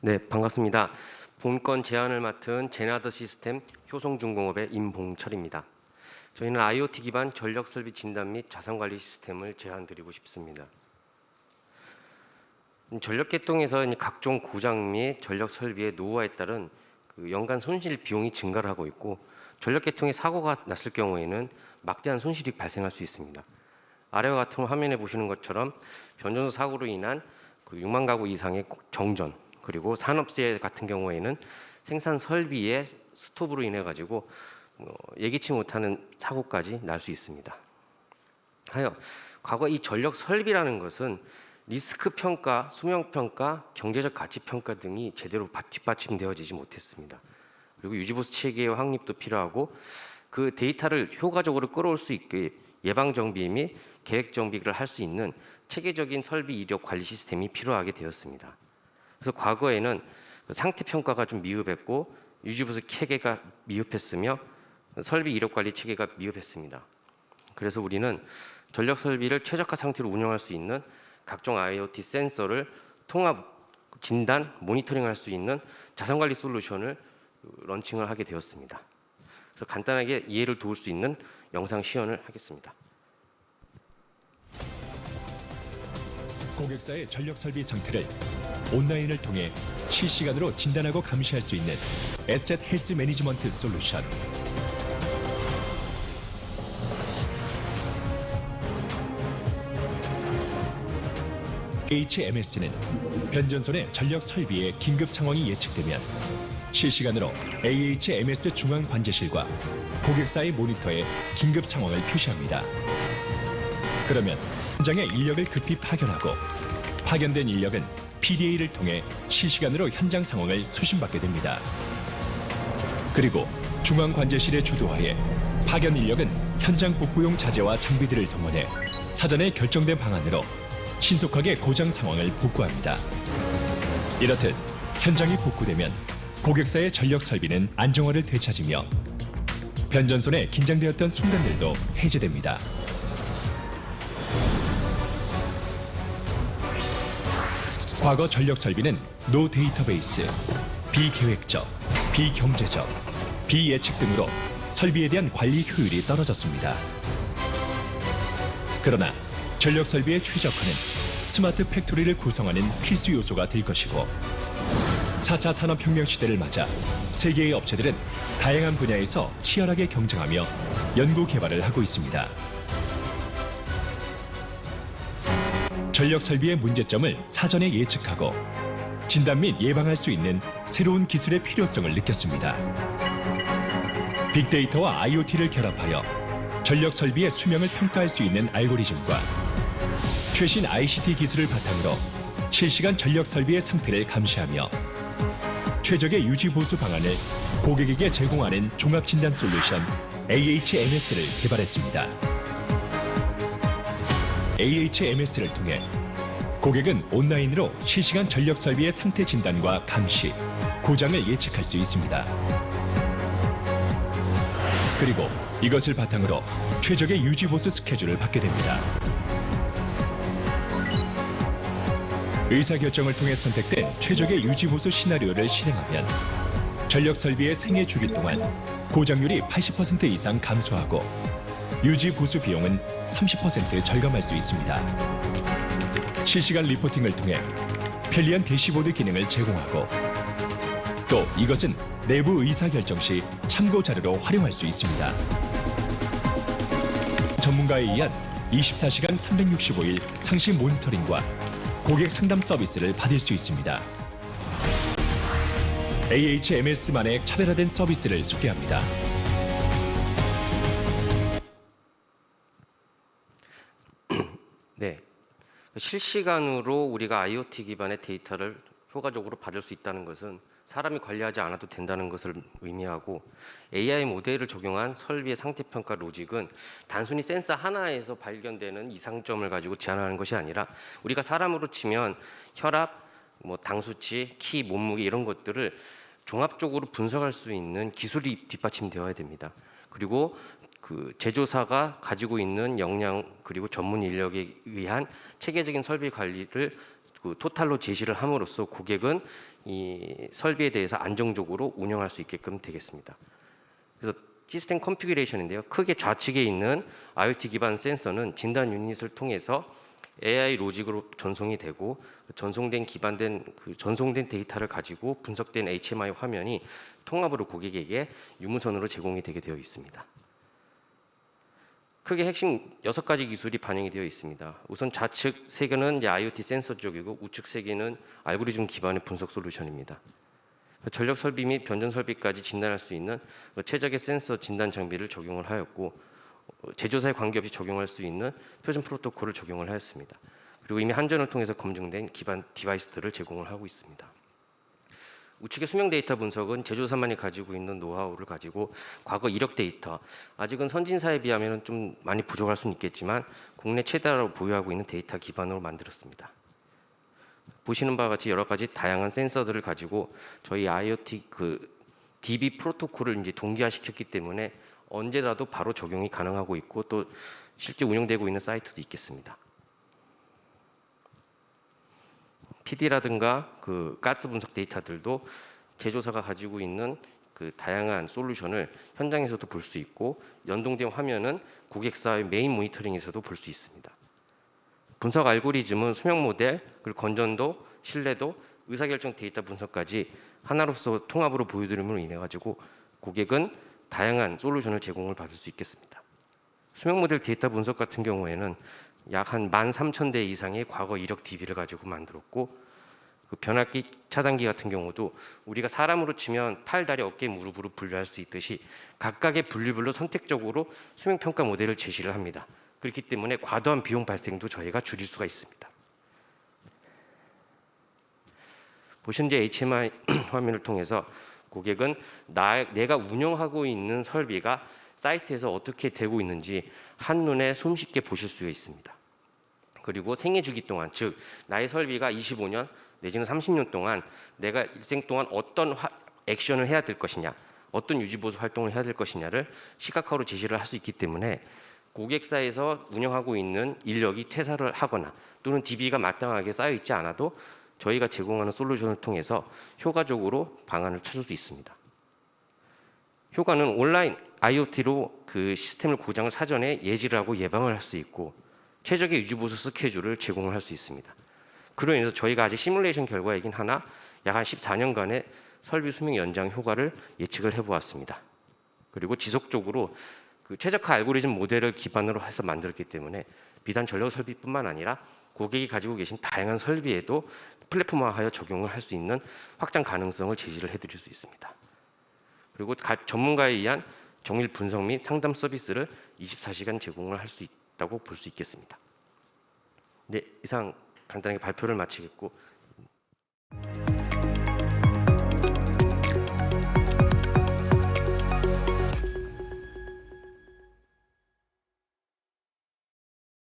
네, 반갑습니다. 본건 제안을 맡은 제나더 시스템 효성중공업의 임봉철입니다. 저희는 IoT 기반 전력 설비 진단 및 자산 관리 시스템을 제안드리고 싶습니다. 음, 전력 계통에서 각종 고장 및 전력 설비의 노후화에 따른 그 연간 손실 비용이 증가를 하고 있고 전력 계통에 사고가 났을 경우에는 막대한 손실이 발생할 수 있습니다. 아래와 같은 화면에 보시는 것처럼 변전소 사고로 인한 그 6만 가구 이상의 정전 그리고 산업재 같은 경우에는 생산 설비의 스톱으로 인해 가지고 뭐 예기치 못하는 사고까지 날 수 있습니다. 하여 과거 이 전력 설비라는 것은 리스크 평가, 수명 평가, 경제적 가치 평가 등이 제대로 바- 뒷받침되어지지 못했습니다. 그리고 유지보수 체계의 확립도 필요하고 그 데이터를 효과적으로 끌어올 수 있게 예방 정비 및 계획 정비를 할 수 있는 체계적인 설비 이력 관리 시스템이 필요하게 되었습니다. 그래서 과거에는 그 상태 평가가 좀 미흡했고 유지보수 체계가 미흡했으며 설비 이력 관리 체계가 미흡했습니다. 그래서 우리는 전력 설비를 최적화 상태로 운영할 수 있는 각종 IoT 센서를 통합 진단, 모니터링할 수 있는 자산 관리 솔루션을 런칭을 하게 되었습니다. 그래서 간단하게 이해를 도울 수 있는 영상 시연을 하겠습니다. 고객사의 전력 설비 상태를 온라인을 통해 실시간으로 진단하고 감시할 수 있는 에셋 헬스 매니지먼트 솔루션. HMS는 변전선의 전력 설비의 긴급 상황이 예측되면 실시간으로 AHMS 중앙 관제실과 고객사의 모니터에 긴급 상황을 표시합니다. 그러면 현장의 인력을 급히 파견하고 파견된 인력은 PDA를 통해 실시간으로 현장 상황을 수신받게 됩니다. 그리고 중앙 관제실의 주도하에 파견 인력은 현장 복구용 자재와 장비들을 동원해 사전에 결정된 방안으로 신속하게 고장 상황을 복구합니다. 이렇듯 현장이 복구되면 고객사의 전력 설비는 안정화를 되찾으며 변전선에 긴장되었던 순간들도 해제됩니다. 과거 전력 설비는 노 데이터베이스, 비계획적, 비경제적, 비예측 등으로 설비에 대한 관리 효율이 떨어졌습니다. 그러나 전력 설비의 최적화는 스마트 팩토리를 구성하는 필수 요소가 될 것이고 4차 산업혁명 시대를 맞아 세계의 업체들은 다양한 분야에서 치열하게 경쟁하며 연구 개발을 하고 있습니다. 전력 설비의 문제점을 사전에 예측하고 진단 및 예방할 수 있는 새로운 기술의 필요성을 느꼈습니다. 빅데이터와 IoT를 결합하여 전력 설비의 수명을 평가할 수 있는 알고리즘과 최신 ICT 기술을 바탕으로 실시간 전력 설비의 상태를 감시하며 최적의 유지 보수 방안을 고객에게 제공하는 종합 진단 솔루션 AHMS를 개발했습니다. AHMS를 통해 고객은 온라인으로 실시간 전력 설비의 상태 진단과 감시, 고장을 예측할 수 있습니다. 그리고 이것을 바탕으로 최적의 유지 보수 스케줄을 받게 됩니다. 의사결정을 통해 선택된 최적의 유지 보수 시나리오를 실행하면 전력 설비의 생애 주기 동안 고장률이 80% 이상 감소하고 유지 보수 비용은 30% 절감할 수 있습니다. 실시간 리포팅을 통해 편리한 대시보드 기능을 제공하고 또 이것은 내부 의사 결정 시 참고 자료로 활용할 수 있습니다. 전문가에 의한 24시간 365일 상시 모니터링과 고객 상담 서비스를 받을 수 있습니다. AHMS만의 차별화된 서비스를 소개합니다. 실시간으로 우리가 IoT 기반의 데이터를 효과적으로 받을 수 있다는 것은 사람이 관리하지 않아도 된다는 것을 의미하고 AI 모델을 적용한 설비의 상태 평가 로직은 단순히 센서 하나에서 발견되는 이상점을 가지고 제한하는 것이 아니라 우리가 사람으로 치면 혈압, 뭐 당수치, 키, 몸무게 이런 것들을 종합적으로 분석할 수 있는 기술이 뒷받침되어야 됩니다. 그리고 그 제조사가 가지고 있는 역량 그리고 전문 인력에 의한 체계적인 설비 관리를 그 토탈로 제시를 함으로써 고객은 이 설비에 대해서 안정적으로 운영할 수 있게끔 되겠습니다. 그래서 시스템 컨피그레이션인데요. 크게 좌측에 있는 IoT 기반 센서는 진단 유닛을 통해서 AI 로직으로 전송이 되고 그 전송된 기반된 그 전송된 데이터를 가지고 분석된 HMI 화면이 통합으로 고객에게 유무선으로 제공이 되게 되어 있습니다. 크게 핵심 여섯 가지 기술이 반영이 되어 있습니다. 우선 좌측 세 개는 이제 IoT 센서 쪽이고 우측 세 개는 알고리즘 기반의 분석 솔루션입니다. 전력 설비 및 변전 설비까지 진단할 수 있는 최적의 센서 진단 장비를 적용을 하였고 어, 제조사에 관계없이 적용할 수 있는 표준 프로토콜을 적용을 하였습니다. 그리고 이미 한전을 통해서 검증된 기반 디바이스들을 제공을 하고 있습니다. 우측의 수명 데이터 분석은 제조사만이 가지고 있는 노하우를 가지고 과거 이력 데이터 아직은 선진사에 비하면 좀 많이 부족할 수는 있겠지만 국내 최다로 보유하고 있는 데이터 기반으로 만들었습니다. 보시는 바와 같이 여러 가지 다양한 센서들을 가지고 저희 IoT 그 DB 프로토콜을 이제 동기화시켰기 때문에 언제라도 바로 적용이 가능하고 있고 또 실제 운영되고 있는 사이트도 있겠습니다. PD라든가 그 가스 분석 데이터들도 제조사가 가지고 있는 그 다양한 솔루션을 현장에서도 볼 수 있고 연동된 화면은 고객사의 메인 모니터링에서도 볼 수 있습니다. 분석 알고리즘은 수명 모델, 그리고 건전도, 신뢰도, 의사결정 데이터 분석까지 하나로서 통합으로 보여드림으로 인해 가지고 고객은 다양한 솔루션을 제공을 받을 수 있겠습니다. 수명 모델 데이터 분석 같은 경우에는 약 한 13,000대 이상의 과거 이력 DB를 가지고 만들었고 그 변압기 차단기 같은 경우도 우리가 사람으로 치면 팔, 다리, 어깨, 무릎으로 분류할 수 있듯이 각각의 분류별로 선택적으로 수명 평가 모델을 제시를 합니다. 그렇기 때문에 과도한 비용 발생도 저희가 줄일 수가 있습니다. 보시는 이제 HMI 화면을 통해서 고객은 나, 내가 운영하고 있는 설비가 사이트에서 어떻게 되고 있는지 한눈에 손쉽게 보실 수가 있습니다. 그리고 생애 주기 동안 즉 나의 설비가 25년 내지는 30년 동안 내가 일생 동안 어떤 화- 액션을 해야 될 것이냐 어떤 유지 보수 활동을 해야 될 것이냐를 시각화로 제시를 할 수 있기 때문에 고객사에서 운영하고 있는 인력이 퇴사를 하거나 또는 DB가 마땅하게 쌓여 있지 않아도 저희가 제공하는 솔루션을 통해서 효과적으로 방안을 찾을 수 있습니다. 효과는 온라인 IoT로 그 시스템을 고장을 사전에 예지를 하고 예방을 할 수 있고 최적의 유지 보수 스케줄을 제공을 할 수 있습니다. 그로 인해서 저희가 아직 시뮬레이션 결과이긴 하나 약 한 14년간의 설비 수명 연장 효과를 예측을 해보았습니다. 그리고 지속적으로 그 최적화 알고리즘 모델을 기반으로 해서 만들었기 때문에 비단 전력 설비뿐만 아니라 고객이 가지고 계신 다양한 설비에도 플랫폼화하여 적용을 할 수 있는 확장 가능성을 제시를 해드릴 수 있습니다. 그리고 가- 전문가에 의한 정밀 분석 및 상담 서비스를 24시간 제공을 할 수 있다고 볼 수 있겠습니다. 네, 이상 간단하게 발표를 마치겠고